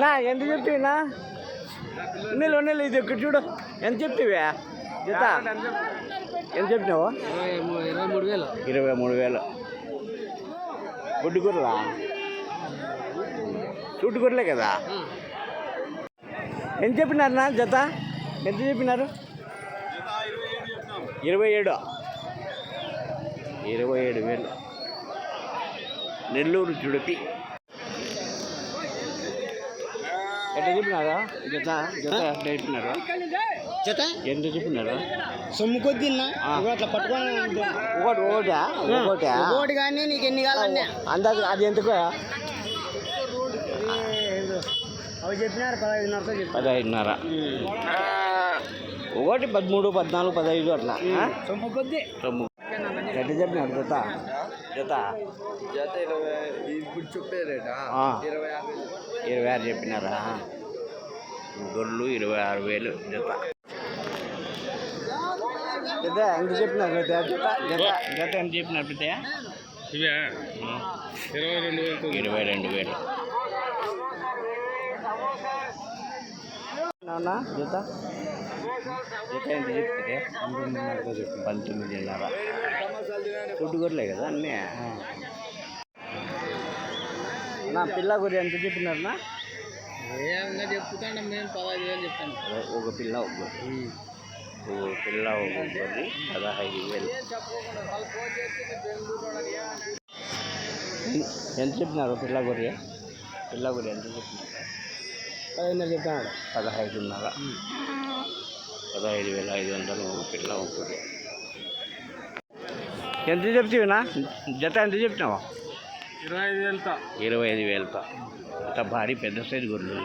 నా ఎంత చెప్తివినా నీళ్ళు నీళ్ళు ఇది ఇక్కడ చూడు. ఎంత చెప్పివే? జత ఎంత చెప్పినావు? ఇరవై మూడు వేలు. ఇరవై మూడు వేలు గుడ్డు కూరలా చుట్టు కదా? ఎంత చెప్పినారు నా జత? ఎంత చెప్పినారు? ఇరవై ఏడు. ఇరవై ఏడు వేలు. నెల్లూరు చుడిపి ఎట్లా చెప్పినారా? జత జత ఎట్లా చెప్పినారు? జత? ఎంత చెప్పినారు? సొమ్ము కొద్ది. అట్లా పట్టుకొని ఒకటి ఒకటా? ఒకటా? ఒకటి కానీ నీకు ఎన్ని కావాలన్నా. అందాక అది ఎంతకో అవి చెప్పినారు పదహైదున్నరతో చెప్పి పదహైదున్నర. ఒకటి పదమూడు పద్నాలుగు పదహైదు అట్లా? సొమ్ము కొద్ది. సొమ్ము. చెప్పినారు జత. జత? జత ఇరవై ఇప్పుడు చెప్పే రేటా. ఇరవై ఆరు ఇరవై ఆరు చెప్పినారా? గొర్రెలు ఇరవై ఆరు వేలు జత. జత ఎంత చెప్పినారు? జత జత జత జత ఎంత చెప్పినారు పెద్దయ్య ఇవే. ఇరవై రెండు వేలు ఇరవై రెండు వేలు. నాన్న జత జత ఎంత చెప్తుంది పంతొమ్మిదిన్నర ఫుడ్ గొర్రెలే కదా అన్నీ? నా పిల్ల గొర్రె ఎంత చెప్పినారనా ఏమన్నా చెప్తాను. మేము పదహైదు వేలు చెప్తాను. ఒక పిల్ల ఒక ఒక పిల్ల ఒక గొర్రె పదహైదు వేలు. ఎంత చెప్పినారు పిల్ల గొర్రె పిల్ల గొర్రె ఎంత చెప్పినారు? పదహైదున్నర చెప్తాను. పదహైదున్నర. పదహైదు వేల ఐదు వందలు ఒక పిల్ల గొర్రె ఎంత చెప్తావునా? జత ఎంత చెప్పినావా ఇరవై ఐదు వేలతో. ఇరవై ఐదు వేలతో. అంత భారీ పెద్ద సైజు గొర్రెలు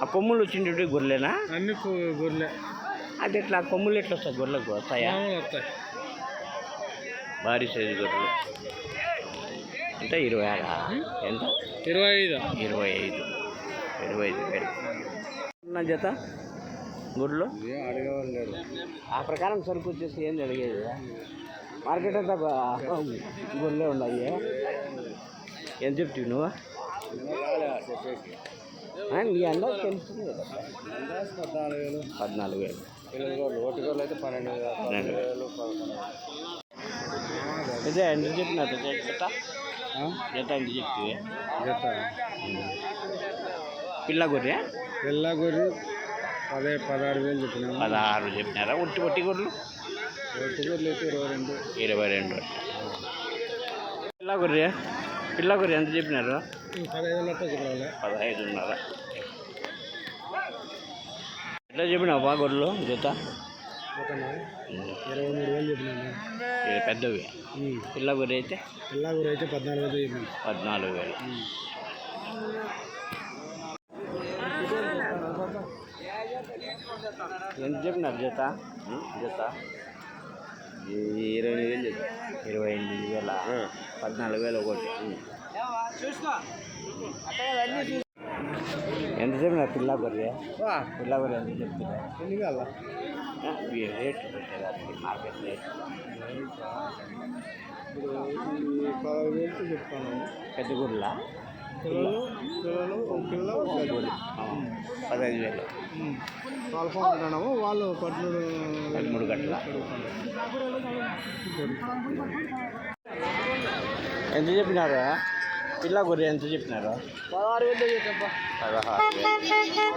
ఆ. కొమ్ములు వచ్చిండే గొర్రెలేనా? అన్ని గొర్రెలే. అది ఎట్లా ఆ కొమ్ములు ఎట్లా వస్తాయి? గొర్రెలకు వస్తాయా? వస్తాయి. భారీ సైజు గొర్రెలు. ఎంత? ఇరవై ఆరా? ఎంత? ఇరవై ఐదు. ఇరవై ఐదు. ఇరవై ఐదు వేలు. జత? గుడ్లు ఆ ప్రకారం సరుకు వచ్చేసి ఏంది అడిగేది మార్కెట్ అంతా గుడ్లే ఉన్నాయి ఏం చెప్తావు నువ్వు? నీ తెలుస్తుంది కదా. పద్నాలుగు వేలు. అయితే పన్నెండు పన్నెండు వేలు ఇదే ఎంత చెప్పినట్టు జత? జత ఎంత చెప్తివి? జత. పిల్ల గొర్రె? పిల్ల గొర్రె పదే పదహారు వేలు చెప్పినాము. పదహారు చెప్పినారా? ఒట్టి ఒట్టి గొర్రెలు? ఒకటి గొర్రెలు అయితే ఇరవై రెండు. ఇరవై రెండు. పిల్ల గొర్రె? పిల్ల గొర్రె ఎంత చెప్పినారు? పదహైదు పదహైదున్నర. ఎట్లా చెప్పినావు బా గొర్రెలు? జత? ఇరవై మూడు వేలు చెప్పినాము. ఇవి పెద్దవి. పిల్ల గొర్రె అయితే? పిల్ల గొర్రె అయితే పద్నాలుగు వేలు చెప్పినాము. పద్నాలుగు వేలు. ఎంత చెప్పినారు జత? జత? ఇరవై ఎనిమిది వేలు చెప్పు ఇరవై ఎనిమిది వేల. పద్నాలుగు వేలు ఒకటి. ఎంత చెప్పినారు పిల్ల గొర్రె పిల్ల గొర్రె ఎంత చెప్తున్నా ఎన్ని కావాల రేట్ పెట్టేదానికి మార్కెట్ రేట్ పెద్ద గొర్రెల? పిల్లలు పిల్లలు ఒక పిల్ల ఒక గొర్రె. పదహైదు వేలు. ఉంటున్నాము వాళ్ళు పద్మూడు పదమూడు గంటల. ఎంత చెప్పినారు? పిల్ల గొర్రె ఎంత చెప్పినారు? పదహారు చెప్పా పదహారు వేలు.